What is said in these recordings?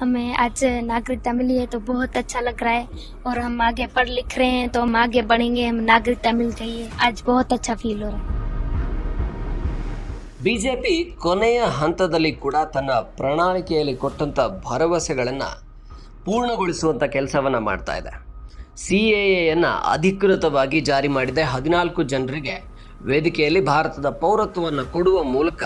हमें आज नागरिकता मिली है तो बहुत अच्छा लग रहा है और हम आगे पढ़ लिख रहे हैं तो हम आगे बढ़ेंगे हम नागरिकता मिल गई है आज बहुत अच्छा फील हो रहा है ಬಿಜೆಪಿ ಕೊನೆಯ ಹಂತದಲ್ಲಿ ಕೂಡ ತನ್ನ ಪ್ರಣಾಳಿಕೆಯಲ್ಲಿ ಕೊಟ್ಟಂಥ ಭರವಸೆಗಳನ್ನು ಪೂರ್ಣಗೊಳಿಸುವಂಥ ಕೆಲಸವನ್ನು ಮಾಡ್ತಾ ಇದೆ ಸಿ ಎ ಎಯನ್ನು ಅಧಿಕೃತವಾಗಿ ಜಾರಿ ಮಾಡಿದೆ ಹದಿನಾಲ್ಕು ಜನರಿಗೆ ವೇದಿಕೆಯಲ್ಲಿ ಭಾರತದ ಪೌರತ್ವವನ್ನು ಕೊಡುವ ಮೂಲಕ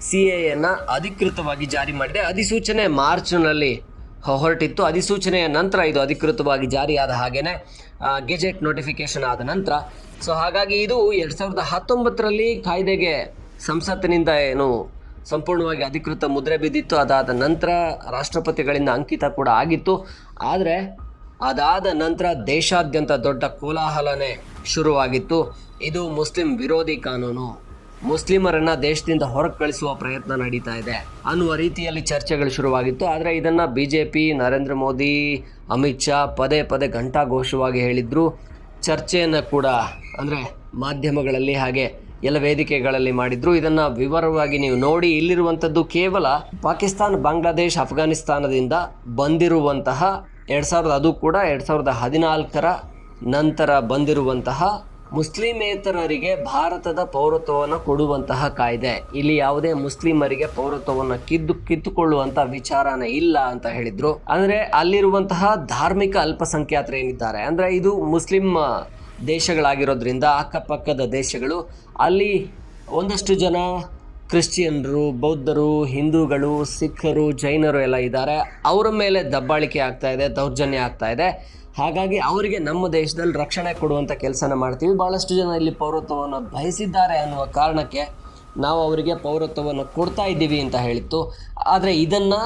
ಸಿ ಎನ್ನ ಅಧಿಕೃತವಾಗಿ ಜಾರಿ ಮಾಡಿದೆ. ಅಧಿಸೂಚನೆ ಮಾರ್ಚ್ನಲ್ಲಿ ಹೊರಟಿತ್ತು. ಅಧಿಸೂಚನೆಯ ನಂತರ ಇದು ಅಧಿಕೃತವಾಗಿ ಜಾರಿಯಾದ ಹಾಗೇನೆ ಗೆಜೆಟ್ ನೋಟಿಫಿಕೇಶನ್ ಆದ ನಂತರ. ಸೊ, ಹಾಗಾಗಿ ಇದು ಎರಡು ಸಾವಿರದ ಹತ್ತೊಂಬತ್ತರಲ್ಲಿ ಕಾಯ್ದೆಗೆ ಸಂಸತ್ತಿನಿಂದ ಏನು ಸಂಪೂರ್ಣವಾಗಿ ಅಧಿಕೃತ ಮುದ್ರೆ ಬಿದ್ದಿತ್ತು. ಅದಾದ ನಂತರ ರಾಷ್ಟ್ರಪತಿಗಳಿಂದ ಅಂಕಿತ ಕೂಡ ಆಗಿತ್ತು. ಆದರೆ, ಅದಾದ ನಂತರ ದೇಶಾದ್ಯಂತ ದೊಡ್ಡ ಕೋಲಾಹಲನೇ ಶುರುವಾಗಿತ್ತು. ಇದು ಮುಸ್ಲಿಂ ವಿರೋಧಿ ಕಾನೂನು ಮುಸ್ಲಿಮರನ್ನ ದೇಶದಿಂದ ಹೊರಗೆ ಕಳಿಸುವ ಪ್ರಯತ್ನ ನಡೀತಾ ಇದೆ. ಅನ್ನುವ ರೀತಿಯಲ್ಲಿ ಚರ್ಚೆಗಳು ಶುರುವಾಗಿತ್ತು. ಆದರೆ ಇದನ್ನು B J P Narendra Modi, Amit Shah ಪದೇ ಪದೇ ಘಂಟಾಘೋಷವಾಗಿ ಹೇಳಿದ್ರು. ಚರ್ಚೆಯನ್ನು ಕೂಡ ಅಂದರೆ ಮಾಧ್ಯಮಗಳಲ್ಲಿ ಹಾಗೆ ಎಲ್ಲ ವೇದಿಕೆಗಳಲ್ಲಿ ಮಾಡಿದ್ರು. ಇದನ್ನು ವಿವರವಾಗಿ ನೀವು ನೋಡಿ ಇಲ್ಲಿರುವಂಥದ್ದು ಕೇವಲ ಪಾಕಿಸ್ತಾನ, ಬಾಂಗ್ಲಾದೇಶ್, ಅಫ್ಘಾನಿಸ್ತಾನದಿಂದ ಬಂದಿರುವಂತಹ ಎರಡು ಸಾವಿರದ ಅದು ಕೂಡ ಎರಡು ಸಾವಿರದ ಹದಿನಾಲ್ಕರ ನಂತರ ಬಂದಿರುವಂತಹ ಮುಸ್ಲಿಮೇತರರಿಗೆ ಭಾರತದ ಪೌರತ್ವವನ್ನು ಕೊಡುವಂತಹ ಕಾಯ್ದೆ. ಇಲ್ಲಿ ಯಾವುದೇ ಮುಸ್ಲಿಮರಿಗೆ ಪೌರತ್ವವನ್ನು ಕಿದ್ದು, ಕಿತ್ತುಕೊಳ್ಳುವಂತ ವಿಚಾರನ ಇಲ್ಲ ಅಂತ ಹೇಳಿದ್ರು. ಅಂದ್ರೆ ಅಲ್ಲಿರುವಂತಹ ಧಾರ್ಮಿಕ ಅಲ್ಪಸಂಖ್ಯಾತರು ಏನಿದ್ದಾರೆ? ಅಂದ್ರೆ ಇದು ಮುಸ್ಲಿಂ ದೇಶಗಳಾಗಿರೋದ್ರಿಂದ ಅಕ್ಕಪಕ್ಕದ ದೇಶಗಳು. ಅಲ್ಲಿ ಒಂದಷ್ಟು ಜನ ಕ್ರಿಶ್ಚಿಯನ್ರು, ಬೌದ್ಧರು, ಹಿಂದೂಗಳು, ಸಿಖ್ಖರು, ಜೈನರು ಎಲ್ಲ ಇದ್ದಾರೆ. ಅವರ ಮೇಲೆ ದಬ್ಬಾಳಿಕೆ ಆಗ್ತಾ ಇದೆ, ದೌರ್ಜನ್ಯ ಆಗ್ತಾ ಇದೆ. ಹಾಗಾಗಿ ಅವರಿಗೆ ನಮ್ಮ ದೇಶದಲ್ಲಿ ರಕ್ಷಣೆ ಕೊಡುವಂಥ ಕೆಲಸನ ಮಾಡ್ತೀವಿ. ಭಾಳಷ್ಟು ಜನ ಇಲ್ಲಿ ಪೌರತ್ವವನ್ನು ಬಯಸಿದ್ದಾರೆ ಅನ್ನುವ ಕಾರಣಕ್ಕೆ ನಾವು ಅವರಿಗೆ ಪೌರತ್ವವನ್ನು ಕೊಡ್ತಾ ಇದ್ದೀವಿ ಅಂತ ಹೇಳಿತ್ತು. ಆದರೆ ಇದನ್ನು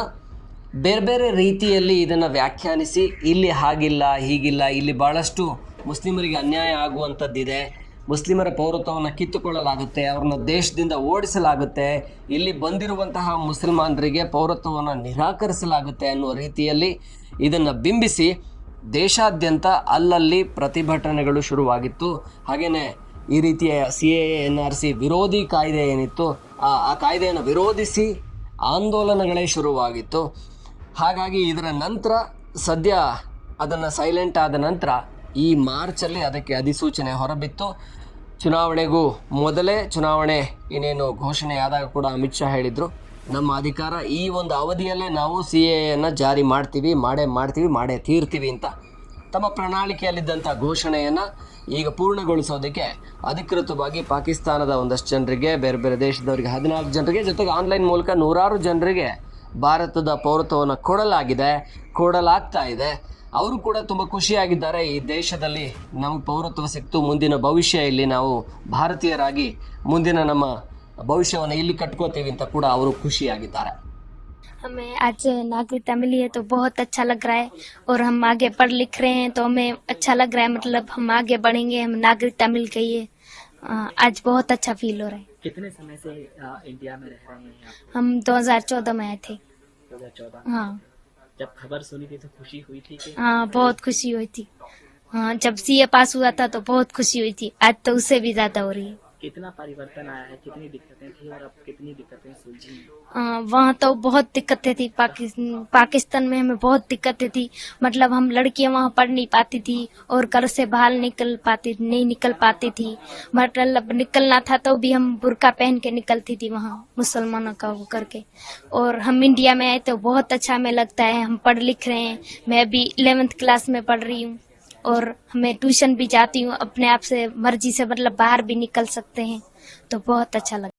ಬೇರೆ ಬೇರೆ ರೀತಿಯಲ್ಲಿ ಇದನ್ನು ವ್ಯಾಖ್ಯಾನಿಸಿ ಇಲ್ಲಿ ಹಾಗಿಲ್ಲ, ಹೀಗಿಲ್ಲ, ಇಲ್ಲಿ ಭಾಳಷ್ಟು ಮುಸ್ಲಿಮರಿಗೆ ಅನ್ಯಾಯ ಆಗುವಂಥದ್ದಿದೆ. ಮುಸ್ಲಿಮರ ಪೌರತ್ವವನ್ನು ಕಿತ್ತುಕೊಳ್ಳಲಾಗುತ್ತೆ, ಅವ್ರನ್ನ ದೇಶದಿಂದ ಓಡಿಸಲಾಗುತ್ತೆ. ಇಲ್ಲಿ ಬಂದಿರುವಂತಹ ಮುಸಲ್ಮಾನರಿಗೆ ಪೌರತ್ವವನ್ನು ನಿರಾಕರಿಸಲಾಗುತ್ತೆ ಅನ್ನುವ ರೀತಿಯಲ್ಲಿ ಇದನ್ನು ಬಿಂಬಿಸಿ ದೇಶಾದ್ಯಂತ ಅಲ್ಲಲ್ಲಿ ಪ್ರತಿಭಟನೆಗಳು ಶುರುವಾಗಿತ್ತು. ಹಾಗೆಯೇ ಈ ರೀತಿಯ C A A N R ವಿರೋಧಿ ಕಾಯ್ದೆ ಏನಿತ್ತು, ಆ ಆ ಕಾಯ್ದೆಯನ್ನು ವಿರೋಧಿಸಿ ಆಂದೋಲನಗಳೇ ಶುರುವಾಗಿತ್ತು. ಹಾಗಾಗಿ ಇದರ ನಂತರ ಸದ್ಯ ಅದನ್ನು ಸೈಲೆಂಟ್ ಆದ ನಂತರ ಈ ಮಾರ್ಚಲ್ಲಿ ಅದಕ್ಕೆ ಅಧಿಸೂಚನೆ ಹೊರಬಿತ್ತು. ಚುನಾವಣೆಗೂ ಮೊದಲೇ ಚುನಾವಣೆ ಇನ್ನೇನು ಘೋಷಣೆಯಾದಾಗ ಕೂಡ ಅಮಿತ್ ಶಾ ಹೇಳಿದರು. ನಮ್ಮ ಅಧಿಕಾರ ಈ ಒಂದು ಅವಧಿಯಲ್ಲೇ ನಾವು ಸಿ ಎಯನ್ನು ಜಾರಿ ಮಾಡ್ತೀವಿ, ಮಾಡೇ ಮಾಡ್ತೀವಿ, ಮಾಡೇ ತೀರ್ತೀವಿ ಅಂತ. ತಮ್ಮ ಪ್ರಣಾಳಿಕೆಯಲ್ಲಿದ್ದಂಥ ಘೋಷಣೆಯನ್ನು ಈಗ ಪೂರ್ಣಗೊಳಿಸೋದಕ್ಕೆ ಅಧಿಕೃತವಾಗಿ ಪಾಕಿಸ್ತಾನದ ಒಂದಷ್ಟು ಜನರಿಗೆ, ಬೇರೆ ಬೇರೆ ದೇಶದವರಿಗೆ, ಹದಿನಾಲ್ಕು ಜನರಿಗೆ, ಜೊತೆಗೆ ಆನ್ಲೈನ್ ಮೂಲಕ ನೂರಾರು ಜನರಿಗೆ ಭಾರತದ ಪೌರತ್ವವನ್ನು ಕೊಡಲಾಗಿದೆ, ಕೊಡಲಾಗ್ತಾ ಇದೆ. ಅವರು ಕೂಡ ತುಂಬ ಖುಷಿಯಾಗಿದ್ದಾರೆ. ಈ ದೇಶದಲ್ಲಿ ನಮಗೆ ಪೌರತ್ವ ಸಿಕ್ತು, ಮುಂದಿನ ಭವಿಷ್ಯ ಇಲ್ಲಿ ನಾವು ಭಾರತೀಯರಾಗಿ, ಮುಂದಿನ ನಮ್ಮ ಭವಿಷ್ಯವನ್ನು ಇಲ್ಲಿ ಕಟ್ಕೋತೀವಿ ಅಂತ ಕೂಡ ಅವರು ಖುಷಿಯಾಗಿದ್ದಾರೆ हमें आज नागरिकता मिली है तो बहुत अच्छा लग रहा है और हम आगे पढ़ लिख रहे हैं तो हमें अच्छा लग रहा है मतलब हम आगे बढ़ेंगे हम नागरिकता मिल गई है अ, आज बहुत अच्छा फील हो रहा है कितने समय से आ, इंडिया में रह रहे हैं आप हम 2014 में आए थे दो हजार चौदह हाँ जब खबर सुनी थी तो खुशी हुई थी कि हाँ बहुत खुशी हुई थी हाँ जब सीए पास हुआ था तो बहुत खुशी हुई थी आज तो उससे भी ज्यादा हो रही है कितना परिवर्तन आया है? कितनी दिक्कतें थी और अब कितनी दिक्कतें सुलझी वहाँ तो बहुत दिक्कतें थी। पाकिस्तान पाकिस्तान में हमें बहुत दिक्कतें थी। मतलब हम लड़कियाँ वहाँ पढ़ नहीं पाती थी और घर से बाहर निकल पाती, नहीं निकल पाती थी। मतलब निकलना था तो भी हम बुरका पहन के निकलती थी वहाँ, मुसलमानों का वो करके। और हम इंडिया में आए तो बहुत अच्छा हमें लगता है। हम पढ़ लिख रहे हैं। मैं अभी इलेवेंथ क्लास में पढ़ रही हूँ। और मैं ट्यूशन भी जाती हूँ, अपने आप से मर्ज़ी से मतलब बाहर भी निकल सकते हैं तो बहुत अच्छा लगता